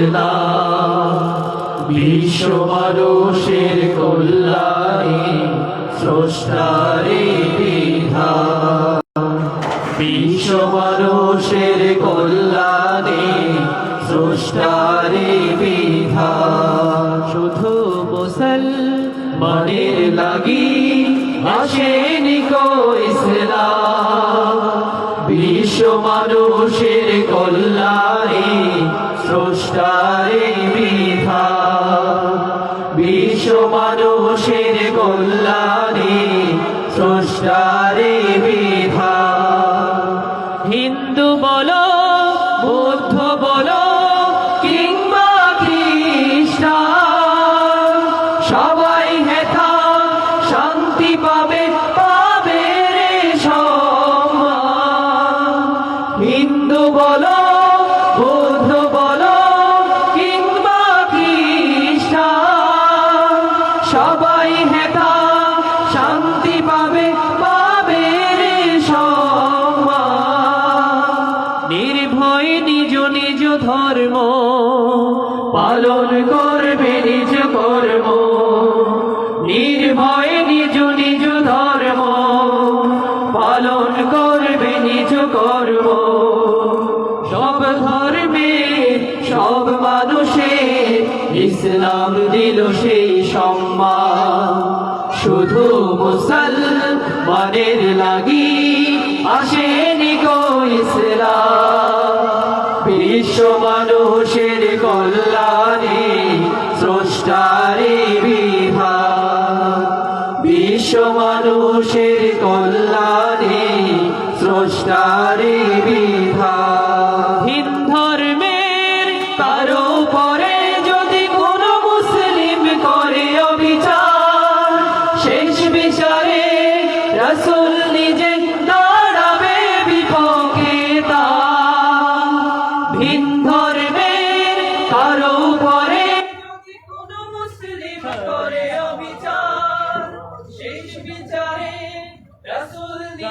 ইসলাম বিশ্ব মানুষের কল্যাণে স্রষ্টারে বিধান। বিশ্ব মানুষের কল্যাণে স্রষ্টারে বিধান। শুধু মুসলমানের লাগি আসেনি কো ইসলাম। বিশ্ব মানুষের কল্যাণে মানুষের কল্যাণে, স্রষ্টারে বিধান। হিন্দু বলো, বৌদ্ধ বলো, কিংবা খ্রিস্টান, সবাই হেথা শান্তি পাবে পাবে রে সম্মান হিন্দু বলো পালন করবে, নিজ কর্ম। নির্ভয় নিজ নিজ ধর্ম। পালন করবে, নিজ কর্ম। সব ধর্মে, সব মানুষের ইসলাম দিল সেই সম্মান। শুধু মুসলমানের লাগি আসেনি গো ইসলাম। স্রষ্টারে বিধান বিশ্ব মানুষের কল্যাণে স্রষ্টারে বিধান হিন ধর্মের কারও পরে যদি কোন মুসলিম করে অবিচার, শেষ বিচারে রসুল নিজে দাঁড়াবে বিপক্ষে তার ভিন ধর্মের কারও পরে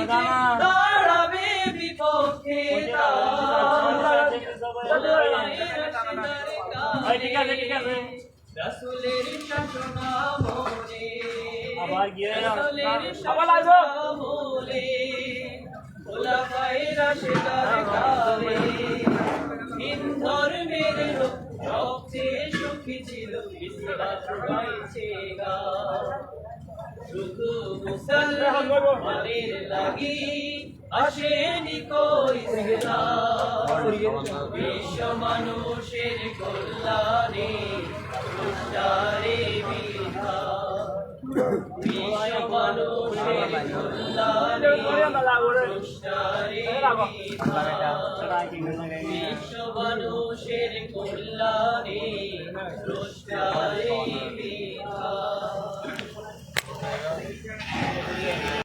দাঁড়াবে বিপক্ষে ঠিক আছে ঠিক আছে। রসুলের শাসনা আবার গিয়ে আবার লাগবে। শাসনা খোলাফায়ে রাশেদার কালে হিন ধর্মের সবচেয়ে সুখী ছিল ইসলাম শুধু মুসলমানের লাগি আসেনি কই বিশ্ব মানুষের কল্যাণে বিধান বিশ্ব মানুষের কল্যাণে বিশ্ব মানুষের কল্যাণে